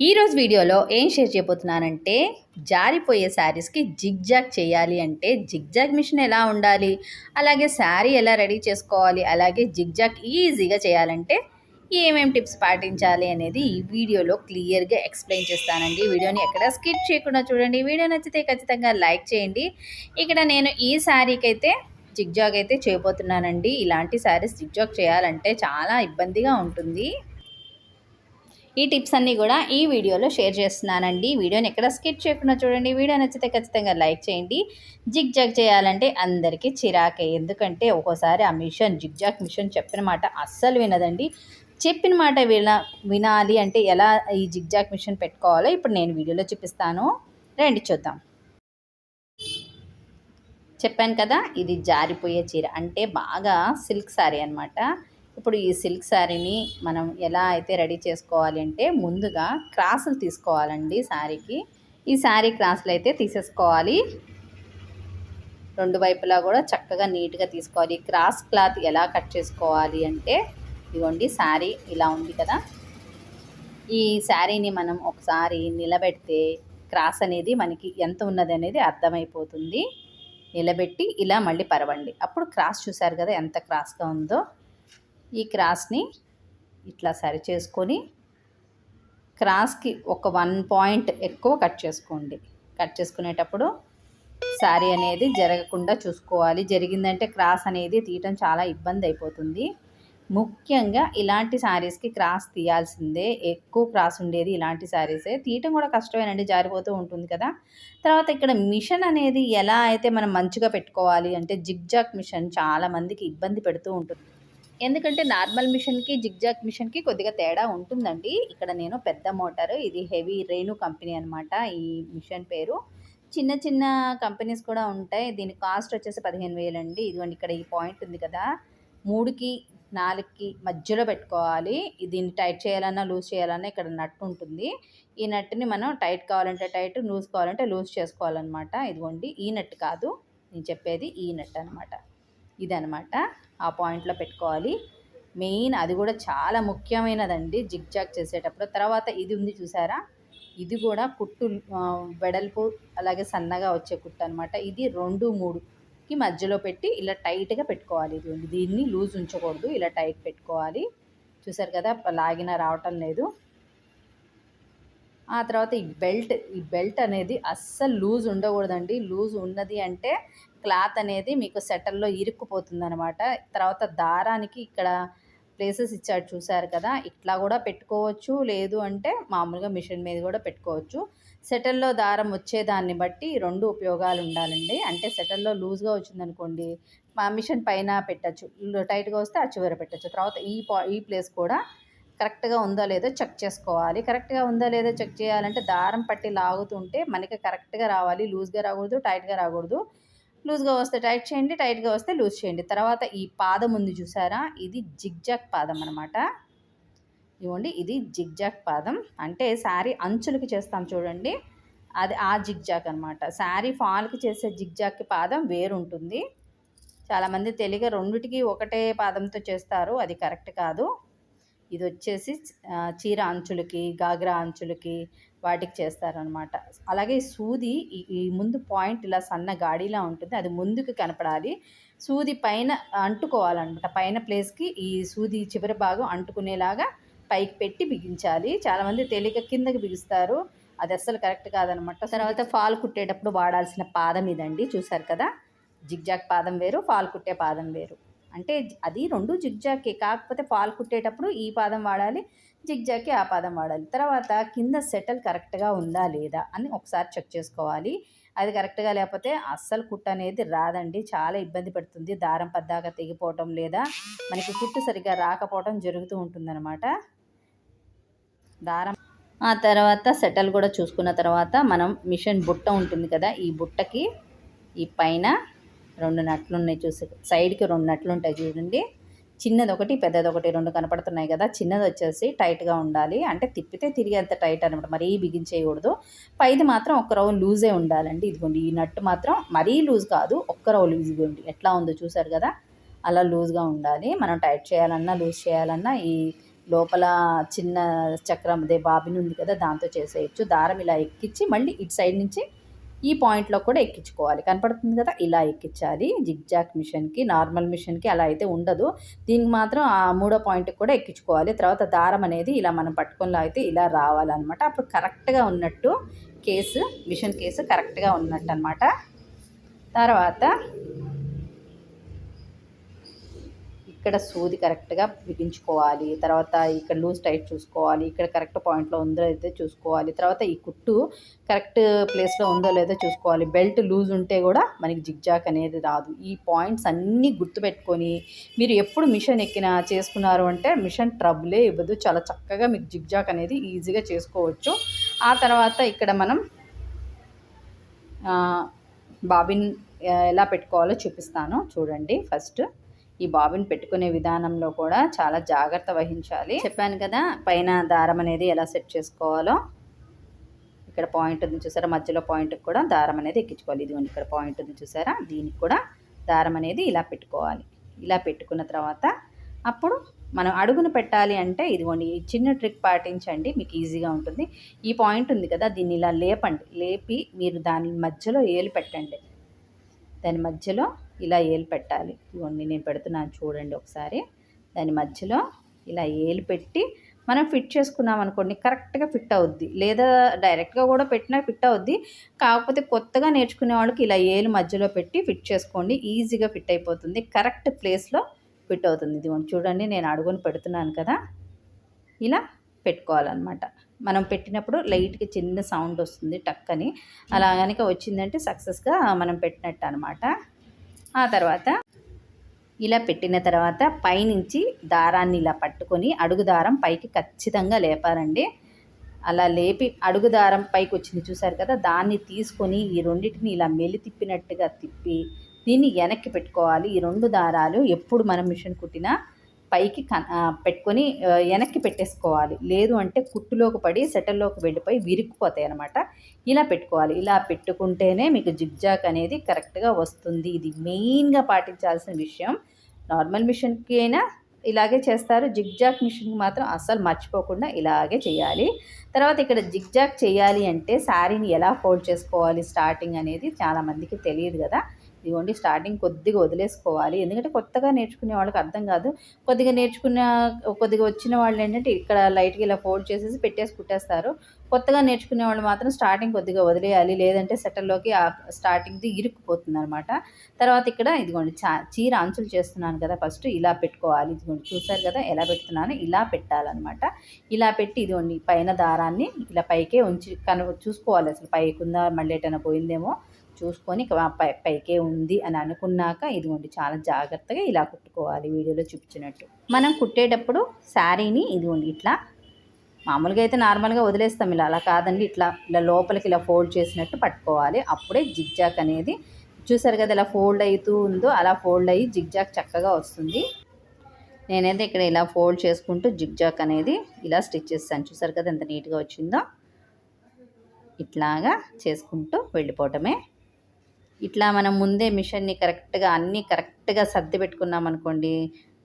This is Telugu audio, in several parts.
ఈరోజు వీడియోలో ఏం షేర్ చేయబోతున్నానంటే జారిపోయే శారీస్కి జిగ్జాగ్ చేయాలి అంటే జిగ్జాగ్ మిషన్ ఎలా ఉండాలి? అలాగే శారీ ఎలా రెడీ చేసుకోవాలి? అలాగే జిగ్జాగ్ ఈజీగా చేయాలంటే ఏమేం టిప్స్ పాటించాలి అనేది ఈ వీడియోలో క్లియర్గా ఎక్స్ప్లెయిన్ చేస్తానండి. వీడియోని ఎక్కడ స్కిప్ చేయకుండా చూడండి. వీడియో నచ్చితే ఖచ్చితంగా లైక్ చేయండి. ఇక్కడ నేను ఈ శారీకి అయితే జిగ్జాగ్ అయితే చేయబోతున్నానండి. ఇలాంటి శారీస్ జిగ్జాగ్ చేయాలంటే చాలా ఇబ్బందిగా ఉంటుంది. ఈ టిప్స్ అన్నీ కూడా ఈ వీడియోలో షేర్ చేస్తున్నానండి. వీడియోని ఎక్కడ స్కిప్ చేయకుండా చూడండి. వీడియో నచ్చితే ఖచ్చితంగా లైక్ చేయండి. జిగ్ జాగ్ చేయాలంటే అందరికీ చిరాకే. ఎందుకంటే ఒక్కోసారి ఆ మిషన్ జిగ్ జాగ్ మిషన్ చెప్పిన మాట అస్సలు వినదండి. చెప్పిన మాట విన వినాలి అంటే ఎలా ఈ జిగ్ జాగ్ మిషన్ పెట్టుకోవాలో ఇప్పుడు నేను వీడియోలో చూపిస్తాను. రండి చూద్దాం. చెప్పాను కదా ఇది జారిపోయే చీర. అంటే బాగా సిల్క్ శారీ అనమాట ఇప్పుడు ఈ సిల్క్ శారీని మనం ఎలా అయితే రెడీ చేసుకోవాలి అంటే ముందుగా క్రాసులు తీసుకోవాలండి శారీకి. ఈ శారీ క్రాసులు అయితే తీసేసుకోవాలి. రెండు వైపులా కూడా చక్కగా నీట్గా తీసుకోవాలి. క్రాస్ క్లాత్ ఎలా కట్ చేసుకోవాలి అంటే ఇదిగోండి శారీ ఇలా ఉంది కదా. ఈ శారీని మనం ఒకసారి నిలబెడితే క్రాస్ అనేది మనకి ఎంత ఉన్నది అనేది అర్థమైపోతుంది. నిలబెట్టి ఇలా మళ్ళీ పరవండి. అప్పుడు క్రాస్ చూసారు కదా ఎంత క్రాస్గా ఉందో. ఈ క్రాస్ని ఇట్లా సరి చేసుకొని క్రాస్కి ఒక వన్ పాయింట్ ఎక్కువ కట్ చేసుకోండి. కట్ చేసుకునేటప్పుడు శారీ అనేది జరగకుండా చూసుకోవాలి. జరిగిందంటే క్రాస్ అనేది తీయటం చాలా ఇబ్బంది అయిపోతుంది. ముఖ్యంగా ఇలాంటి శారీస్కి క్రాస్ తీయాల్సిందే. ఎక్కువ క్రాస్ ఉండేది ఇలాంటి శారీసే తీయటం కూడా కష్టమేనండి జారిపోతూ ఉంటుంది కదా. తర్వాత ఇక్కడ మిషన్ అనేది ఎలా అయితే మనం మంచిగా పెట్టుకోవాలి అంటే జిగ్జాక్ మిషన్ చాలా మందికి ఇబ్బంది పెడుతూ ఉంటుంది. ఎందుకంటే నార్మల్ మిషన్కి జిగ్జాగ్ మిషన్కి కొద్దిగా తేడా ఉంటుందండి. ఇక్కడ నేను పెద్ద మోటారు ఇది హెవీ రేణు కంపెనీ అనమాట ఈ మిషన్ పేరు. చిన్న చిన్న కంపెనీస్ కూడా ఉంటాయి. దీని కాస్ట్ వచ్చేసి పదిహేను వేలండి. ఇదిగోండి ఇక్కడ ఈ పాయింట్ ఉంది కదా. మూడుకి నాలుగుకి మధ్యలో పెట్టుకోవాలి. దీన్ని టైట్ చేయాలన్నా లూజ్ చేయాలన్నా ఇక్కడ నట్టు ఉంటుంది. ఈ నట్టుని మనం టైట్ కావాలంటే టైట్ లూజ్ కావాలంటే లూజ్ చేసుకోవాలన్నమాట. ఇదిగోండి ఈ నట్టు కాదు. నేను చెప్పేది ఈ నట్ అనమాట ఇదనమాట. ఆ పాయింట్లో పెట్టుకోవాలి. మెయిన్ అది కూడా చాలా ముఖ్యమైనదండి జిగ్జాగ్ చేసేటప్పుడు. తర్వాత ఇది ఉంది చూసారా? ఇది కూడా కుట్టు వెడల్పు అలాగే సన్నగా వచ్చే కుట్టు అనమాట. ఇది రెండు మూడుకి మధ్యలో పెట్టి ఇలా టైట్గా పెట్టుకోవాలి. ఇది దీన్ని లూజ్ ఉంచకూడదు. ఇలా టైట్ పెట్టుకోవాలి. చూసారు కదా? లాగిన రావటం లేదు. ఆ తర్వాత ఈ బెల్ట్ ఈ బెల్ట్ అనేది అస్సలు లూజ్ ఉండకూడదండి. లూజ్ ఉన్నది అంటే క్లాత్ అనేది మీకు సెటల్లో ఇరుక్కుపోతుంది అనమాట తర్వాత దారానికి ఇక్కడ ప్లేసెస్ ఇచ్చాడు చూసారు కదా ఇట్లా కూడా పెట్టుకోవచ్చు. లేదు అంటే మామూలుగా మిషన్ మీద కూడా పెట్టుకోవచ్చు. సెటల్లో దారం వచ్చేదాన్ని బట్టి రెండు ఉపయోగాలు ఉండాలండి. అంటే సెటల్లో లూజ్గా వచ్చిందనుకోండి మా మిషన్ పైన పెట్టచ్చు. టైట్గా వస్తే ఆ చివర పెట్టచ్చు. తర్వాత ఈ ఈ ప్లేస్ కూడా కరెక్ట్గా ఉందో లేదో చెక్ చేసుకోవాలి. కరెక్ట్గా ఉందో లేదో చెక్ చేయాలంటే దారం పట్టి లాగుతుంటే మనకి కరెక్ట్గా రావాలి. లూజ్గా రాకూడదు టైట్గా రాకూడదు. లూజ్గా వస్తే టైట్ చేయండి టైట్గా వస్తే లూజ్ చేయండి. తర్వాత ఈ పాదం ఉంది చూసారా? ఇది జిగ్జాక్ పాదం అనమాట ఇవ్వండి ఇది జిగ్జాక్ పాదం. అంటే శారీ అంచులకి చేస్తాం చూడండి. అది ఆ జిగ్జాక్ అనమాట శారీ ఫాల్కి చేసే జిగ్జాక్కి పాదం వేరుంటుంది. చాలామంది తెలియక రెండిటికి ఒకటే పాదంతో చేస్తారు. అది కరెక్ట్ కాదు. ఇది వచ్చేసి చీర అంచులకి గాగ్రా అంచులకి వాటికి చేస్తారనమాట అలాగే సూది ఈ ముందు పాయింట్ ఇలా సన్న గాడిలా ఉంటుంది. అది ముందుకు కనపడాలి. సూది పైన అంటుకోవాలన్నమాట. పైన ప్లేస్కి ఈ సూది చివరి భాగం అంటుకునేలాగా పైకి పెట్టి బిగించాలి. చాలామంది తేలిక కిందకి బిగిస్తారు. అది అస్సలు కరెక్ట్ కాదనమాట తర్వాత ఫాల్ కుట్టేటప్పుడు వాడాల్సిన పాదం ఇదండి. చూసారు కదా? జిగ్జాక్ పాదం వేరు ఫాల్ కుట్టే పాదం వేరు. అంటే అది రెండు జిగ్జాకే. కాకపోతే పాలు కుట్టేటప్పుడు ఈ పాదం వాడాలి జిగ్జాకి ఆ పాదం వాడాలి. తర్వాత కింద సెటల్ కరెక్ట్గా ఉందా లేదా అని ఒకసారి చెక్ చేసుకోవాలి. అది కరెక్ట్గా లేకపోతే అస్సలు కుట్ట అనేది రాదండి. చాలా ఇబ్బంది పడుతుంది. దారం పద్దాక తెగిపోవటం లేదా మనకి కుట్టు సరిగ్గా రాకపోవటం జరుగుతూ ఉంటుందన్నమాట. దారం ఆ తర్వాత సెటల్ కూడా చూసుకున్న తర్వాత మనం మిషన్ బుట్ట ఉంటుంది కదా ఈ బుట్టకి ఈ పైన రెండు నట్లు ఉన్నాయి చూసి. సైడ్కి రెండు నట్లు ఉంటాయి చూడండి. చిన్నది ఒకటి పెద్దది ఒకటి రెండు కనపడుతున్నాయి కదా. చిన్నది వచ్చేసి టైట్గా ఉండాలి. అంటే తిప్పితే తిరిగి అంత టైట్ అనమాట మరీ బిగించేయకూడదు. పైది మాత్రం ఒక్క రవ్వ లూజే ఉండాలండి. ఇదిగోండి ఈ నట్టు మాత్రం మరీ లూజ్ కాదు. ఒక్క రవ్వ లూజ్ ఇదిగోండి ఎట్లా ఉందో చూసారు కదా? అలా లూజ్గా ఉండాలి. మనం టైట్ చేయాలన్నా లూజ్ చేయాలన్నా ఈ లోపల చిన్న చక్రం అదే బాబిన్ ఉంది కదా దాంతో చేసేయచ్చు. దారం ఇలా ఎక్కించి మళ్ళీ ఇటు సైడ్ నుంచి ఈ పాయింట్లో కూడా ఎక్కించుకోవాలి. కనపడుతుంది కదా? ఇలా ఎక్కించాలి. జిగ్జాక్ మిషన్కి నార్మల్ మిషన్కి అలా అయితే ఉండదు. దీనికి మాత్రం ఆ మూడో పాయింట్కి కూడా ఎక్కించుకోవాలి. తర్వాత దారం అనేది ఇలా మనం పట్టుకునిలో అయితే ఇలా రావాలన్నమాట. అప్పుడు కరెక్ట్గా ఉన్నట్టు కేసు మిషన్ కేసు కరెక్ట్గా ఉన్నట్టు అనమాట తర్వాత ఇక్కడ సూది కరెక్ట్గా బిగించుకోవాలి. తర్వాత ఇక్కడ లూజ్ టైట్ చూసుకోవాలి. ఇక్కడ కరెక్ట్ పాయింట్లో ఉందో లేదో చూసుకోవాలి. తర్వాత ఈ కుట్టు కరెక్ట్ ప్లేస్లో ఉందో లేదో చూసుకోవాలి. బెల్ట్ లూజ్ ఉంటే కూడా మనకి జిగ్జాక్ అనేది రాదు. ఈ పాయింట్స్ అన్నీ గుర్తుపెట్టుకొని మీరు ఎప్పుడు మిషన్ ఎక్కిన చేసుకున్నారు అంటే మిషన్ ట్రబులే ఇవ్వదు. చాలా చక్కగా మీకు జిగ్జాక్ అనేది ఈజీగా చేసుకోవచ్చు. ఆ తర్వాత ఇక్కడ మనం బాబిన్ ఎలా పెట్టుకోవాలో చూపిస్తాను. చూడండి. ఫస్ట్ ఈ బాబిన్ పెట్టుకునే విధానంలో కూడా చాలా జాగ్రత్త వహించాలి. చెప్పాను కదా పైన దారం అనేది ఎలా సెట్ చేసుకోవాలో. ఇక్కడ పాయింట్ ఉంది చూసారా? మధ్యలో పాయింట్కి కూడా దారం అనేది ఎక్కించుకోవాలి. ఇదిగోండి ఇక్కడ పాయింట్ ఉంది చూసారా? దీనికి కూడా దారం అనేది ఇలా పెట్టుకోవాలి. ఇలా పెట్టుకున్న తర్వాత అప్పుడు మనం అడుగును పెట్టాలి అంటే ఇదిగోండి ఈ చిన్న ట్రిక్ పాటించండి మీకు ఈజీగా ఉంటుంది. ఈ పాయింట్ ఉంది కదా దీన్ని ఇలా లేపండి. లేపి మీరు దాని మధ్యలో ఏలు పెట్టండి. దాని మధ్యలో ఇలా ఏలు పెట్టాలి. ఇవన్నీ నేను పెడుతున్నాను చూడండి ఒకసారి. దాని మధ్యలో ఇలా ఏలు పెట్టి మనం ఫిట్ చేసుకున్నాం అనుకోండి కరెక్ట్గా ఫిట్ అవుద్ది. లేదా డైరెక్ట్గా కూడా పెట్టినా ఫిట్ అవుద్ది. కాకపోతే కొత్తగా నేర్చుకునే వాళ్ళకి ఇలా ఏలు మధ్యలో పెట్టి ఫిట్ చేసుకోండి. ఈజీగా ఫిట్ అయిపోతుంది. కరెక్ట్ ప్లేస్లో ఫిట్ అవుతుంది. ఇది చూడండి నేను అడుగుని పెడుతున్నాను కదా. ఇలా పెట్టుకోవాలన్నమాట. మనం పెట్టినప్పుడు లైట్గా చిన్న సౌండ్ వస్తుంది టక్ అని అలా కనుక వచ్చిందంటే సక్సెస్గా మనం పెట్టినట్టు అనమాట ఆ తర్వాత ఇలా పెట్టిన తర్వాత పైనుంచి దారాన్ని ఇలా పట్టుకొని అడుగు దారం పైకి ఖచ్చితంగా లేపారండి అలా లేపి అడుగు దారం పైకి వచ్చింది చూసారు కదా దాన్ని తీసుకొని ఈ రెండింటిని ఇలా మెలి తిప్పినట్టుగా తిప్పి దీన్ని వెనక్కి పెట్టుకోవాలి. ఈ రెండు దారాలు ఎప్పుడు మనం మిషన్ కుట్టినా పైకి పెట్టుకొని వెనక్కి పెట్టేసుకోవాలి. లేదు అంటే కుట్టులోకి పడి సెటల్లోకి వెళ్ళిపోయి విరిగిపోతాయి అనమాట ఇలా పెట్టుకోవాలి. ఇలా పెట్టుకుంటేనే మీకు జిగ్జాక్ అనేది కరెక్ట్గా వస్తుంది. ఇది మెయిన్గా పాటించాల్సిన విషయం. నార్మల్ మిషన్కి అయినా ఇలాగే చేస్తారు. జిగ్జాక్ మిషన్కి మాత్రం అస్సలు మర్చిపోకుండా ఇలాగే చేయాలి. తర్వాత ఇక్కడ జిగ్జాక్ చేయాలి అంటే శారీని ఎలా ఫోల్డ్ చేసుకోవాలి? స్టార్టింగ్ అనేది చాలామందికి తెలియదు కదా. ఇదిగోండి స్టార్టింగ్ కొద్దిగా వదిలేసుకోవాలి. ఎందుకంటే కొత్తగా నేర్చుకునే వాళ్ళకి అర్థం కాదు. కొద్దిగా నేర్చుకున్న కొద్దిగా వచ్చిన వాళ్ళు ఏంటంటే ఇక్కడ లైట్గా ఇలా ఫోల్డ్ చేసేసి పెట్టేసి కుట్టేస్తారు. కొత్తగా నేర్చుకునే వాళ్ళు మాత్రం స్టార్టింగ్ కొద్దిగా వదిలేయాలి. లేదంటే సెటల్లోకి ఆ స్టార్టింగ్ది ఇరుక్కుపోతుంది అనమాట తర్వాత ఇక్కడ ఇదిగోండి చా చీర అంచులు చేస్తున్నాను కదా ఫస్ట్ ఇలా పెట్టుకోవాలి. ఇదిగోండి చూసారు కదా ఎలా పెడుతున్నాను ఇలా పెట్టాలన్నమాట. ఇలా పెట్టి ఇదిగోండి పైన దారాన్ని ఇలా పైకే ఉంచి కను చూసుకోవాలి అసలు. పైకి ఉందా మళ్ళీ ఎటైనా పోయిందేమో. చూసుకొని పై పైకే ఉంది అని అనుకున్నాక ఇదిగోండి చాలా జాగ్రత్తగా ఇలా కుట్టుకోవాలి వీడియోలో చూపించినట్టు. మనం కుట్టేటప్పుడు శారీని ఇదిగోండి ఇట్లా మామూలుగా అయితే నార్మల్గా వదిలేస్తాం. ఇలా అలా కాదండి. ఇట్లా ఇలా లోపలికి ఇలా ఫోల్డ్ చేసినట్టు పట్టుకోవాలి. అప్పుడే జిగ్జాక్ అనేది చూసారు కదా ఇలా ఫోల్డ్ అవుతూ ఉందో అలా ఫోల్డ్ అయ్యి జిగ్జాక్ చక్కగా వస్తుంది. నేనైతే ఇక్కడ ఇలా ఫోల్డ్ చేసుకుంటూ జిగ్జాక్ అనేది ఇలా స్టిచ్ చేస్తాను. చూసారు కదా ఎంత నీట్గా వచ్చిందో? ఇట్లాగా చేసుకుంటూ వెళ్ళిపోవటమే. ఇట్లా మనం ముందే మిషన్ని కరెక్ట్గా అన్నీ కరెక్ట్గా సర్ది పెట్టుకున్నాం అనుకోండి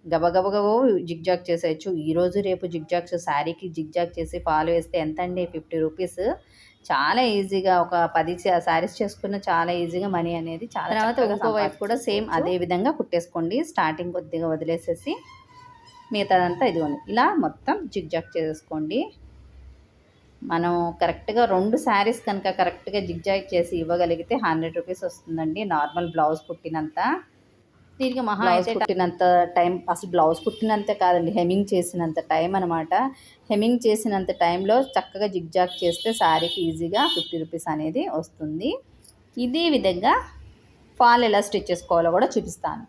గబగబగబో జిగ్జాగ్ చేసేయచ్చు. ఈరోజు రేపు జిగ్జాగ్స్ శారీకి జిగ్జాగ్ చేసి ఫాలో వేస్తే ఎంత అండి ఫిఫ్టీ రూపీస్. చాలా ఈజీగా ఒక పది శారీస్ చేసుకున్న చాలా ఈజీగా మనీ అనేది చాలా తర్వాత ఇంకో వైపు కూడా సేమ్ అదే విధంగా కుట్టేసుకోండి. స్టార్టింగ్ కొద్దిగా వదిలేసేసి మిగతాదంతా ఇదిగోండి. ఇలా మొత్తం జిగ్జాగ్ చేసేసుకోండి. మనం కరెక్ట్గా రెండు శారీస్ కనుక కరెక్ట్గా జిగ్జాగ్ చేసి ఇవ్వగలిగితే హండ్రెడ్ రూపీస్ వస్తుందండి. నార్మల్ బ్లౌజ్ కుట్టినంత. దీనికి మహా అయితే కుట్టినంత టైం అసలు బ్లౌజ్ కుట్టినంత కాదండి హెమింగ్ చేసినంత టైం అనమాట హెమింగ్ చేసినంత టైంలో చక్కగా జిగ్జాగ్ చేస్తే శారీకి ఈజీగా ఫిఫ్టీ రూపీస్ అనేది వస్తుంది. ఇదే విధంగా ఫాల్ ఎలా స్టిచ్ చేసుకోవాలో కూడా చూపిస్తాను.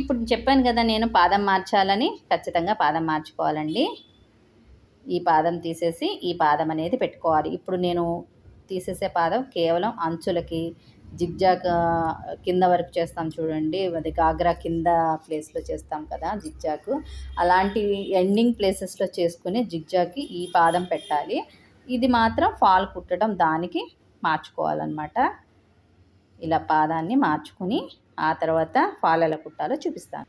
ఇప్పుడు చెప్పాను కదా నేను పాదం మార్చాలని ఖచ్చితంగా పాదం మార్చుకోవాలండి. ఈ పాదం తీసేసి ఈ పాదం అనేది పెట్టుకోవాలి. ఇప్పుడు నేను తీసేసే పాదం కేవలం అంచులకి జిగ్జాగ్ కింద వరకు చేస్తాం చూడండి. అది గాగ్రా కింద ప్లేస్లో చేస్తాం కదా జిగ్జాగ్. అలాంటి ఎండింగ్ ప్లేసెస్లో చేసుకుని జిగ్జాగ్కి ఈ పాదం పెట్టాలి. ఇది మాత్రం ఫాల్ కుట్టడం దానికి మార్చుకోవాలన్నమాట. ఇలా పాదాన్ని మార్చుకుని ఆ తర్వాత ఫాల్ ఎలా కుట్టాలో చూపిస్తాను.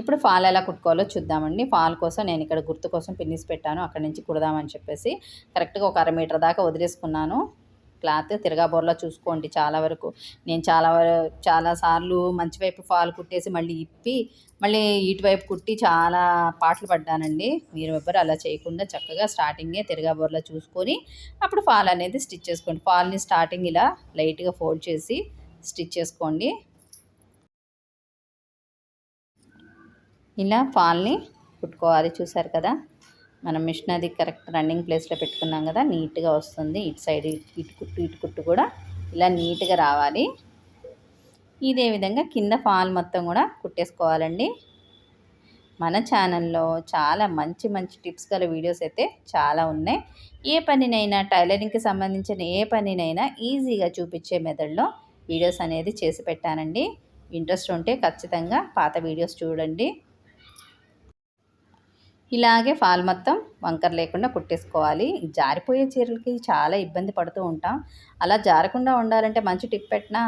ఇప్పుడు ఫాల్ ఎలా కుట్టుకోవాలో చూద్దామండి. ఫాల్ కోసం నేను ఇక్కడ గుర్తు కోసం పిన్నిస్ పెట్టాను. అక్కడి నుంచి కుడదామని చెప్పేసి కరెక్ట్గా ఒక అర మీటర్ దాకా వదిలేసుకున్నాను. క్లాత్ తిరగాబోర్లా చూసుకోండి చాలా వరకు. నేను చాలా చాలా సార్లు మంచి వైపు ఫాల్ కుట్టేసి మళ్ళీ ఇప్పి మళ్ళీ ఇటువైపు కుట్టి చాలా పాటలు పడ్డానండి. మీరు ఎవ్వరు అలా చేయకుండా చక్కగా స్టార్టింగే తిరగాబోర్లా చూసుకొని అప్పుడు ఫాల్ అనేది స్టిచ్ చేసుకోండి. ఫాల్ని స్టార్టింగ్ ఇలా లైట్గా ఫోల్డ్ చేసి స్టిచ్ చేసుకోండి. ఇలా ఫాల్ని కుట్టుకోవాలి. చూసారు కదా? మనం మిషన్ అది కరెక్ట్ రన్నింగ్ ప్లేస్లో పెట్టుకున్నాం కదా? నీట్గా వస్తుంది. ఇటు సైడ్ ఇటు కుట్టు ఇటు కుట్టు కూడా ఇలా నీట్గా రావాలి. ఇదే విధంగా కింద ఫాల్ మొత్తం కూడా కుట్టేసుకోవాలండి. మన ఛానల్లో చాలా మంచి మంచి టిప్స్ గల వీడియోస్ అయితే చాలా ఉన్నాయి. ఏ పనినైనా టైలరింగ్కి సంబంధించిన ఏ పనినైనా ఈజీగా చూపించే మెథడ్లో వీడియోస్ అనేది చేసి పెట్టానండి. ఇంట్రెస్ట్ ఉంటే ఖచ్చితంగా పాత వీడియోస్ చూడండి. ఇలాగే ఫాల్ మొత్తం వంకర లేకుండా కుట్టేసుకోవాలి. జారిపోయే చీరలకి చాలా ఇబ్బంది పడుతూ ఉంటాం. అలా జారకుండా ఉండాలంటే మంచి టిప్ పెట్టినా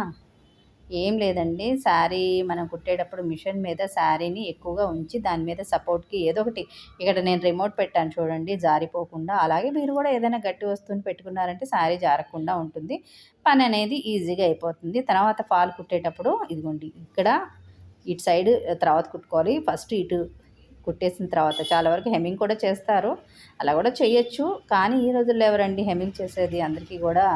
ఏం లేదండి. శారీ మనం కుట్టేటప్పుడు మిషన్ మీద శారీని ఎక్కువగా ఉంచి దాని మీద సపోర్ట్కి ఏదో ఒకటి. ఇక్కడ నేను రిమోట్ పెట్టాను చూడండి జారిపోకుండా. అలాగే మీరు కూడా ఏదైనా గట్టి వస్తువుని పెట్టుకున్నారంటే శారీ జారకుండా ఉంటుంది. పని అనేది ఈజీగా అయిపోతుంది. తర్వాత ఫాల్ కుట్టేటప్పుడు ఇదిగోండి ఇక్కడ ఇటు సైడ్ తర్వాత కుట్టుకోవాలి. ఫస్ట్ ఇటు కుట్టేసిన తర్వాత చాలా వరకు హెమ్మింగ్ కూడా చేస్తారు. అలా కూడా చేయొచ్చు. కానీ ఈ రోజుల్లో ఎవరండి హెమ్మింగ్ చేసేది? అందరికీ కూడా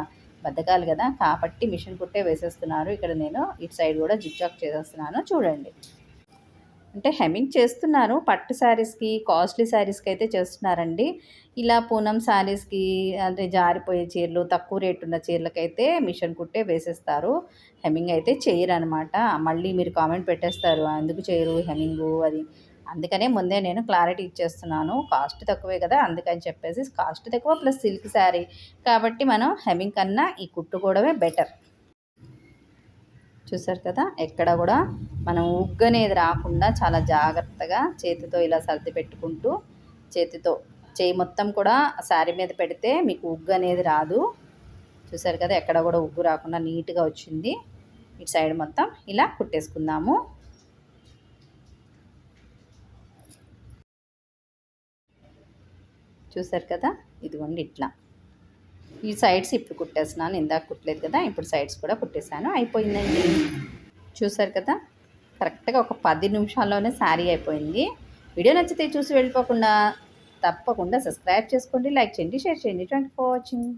బద్దకాలు కదా? కాబట్టి మిషన్ కుట్టే వేసేస్తున్నారు. ఇక్కడ నేను ఇటు సైడ్ కూడా జిగ్జాక్ చేసేస్తున్నాను. చూడండి. అంటే హెమ్మింగ్ చేస్తున్నారు. పట్టు శారీస్కి కాస్ట్లీ శారీస్కి అయితే చేస్తున్నారండి. ఇలా పూనం శారీస్కి అంటే జారిపోయే చీరలు తక్కువ రేటు ఉన్న చీరలకైతే మిషన్ కుట్టే వేసేస్తారు. హెమ్మింగ్ అయితే చేయరు అనమాట మళ్ళీ మీరు కామెంట్ పెట్టేస్తారు. ఎందుకు చేయరు హెమ్మింగు? అది అందుకనే ముందే నేను క్లారిటీ ఇచ్చేస్తున్నాను. కాస్ట్ తక్కువే కదా అందుకని చెప్పేసి కాస్ట్ తక్కువ ప్లస్ సిల్క్ శారీ. కాబట్టి మనం హెమింగ్ కన్నా ఈ కుట్టుకోవడమే బెటర్. చూసారు కదా ఎక్కడ కూడా మనం ఉగ్గు అనేది రాకుండా చాలా జాగ్రత్తగా చేతితో ఇలా సర్ది పెట్టుకుంటూ చేతితో చేయి మొత్తం కూడా శారీ మీద పెడితే మీకు ఉగ్గు అనేది రాదు. చూసారు కదా ఎక్కడ కూడా ఉగ్గు రాకుండా నీట్గా వచ్చింది. ఇటు సైడ్ మొత్తం ఇలా కుట్టేసుకుందాము. చూసారు కదా? ఇదిగోండి ఇట్లా. ఈ సైడ్స్ ఇప్పుడు కుట్టేస్తున్నాను. ఇందాక కుట్టలేదు కదా? ఇప్పుడు సైడ్స్ కూడా కుట్టేశాను. అయిపోయిందండి. చూసారు కదా? కరెక్ట్గా ఒక పది నిమిషాల్లోనే శారీ అయిపోయింది. వీడియో నచ్చితే చూసి వెళ్ళిపోకుండా తప్పకుండా సబ్స్క్రైబ్ చేసుకోండి లైక్ చేయండి షేర్ చేయండి. Thank for watching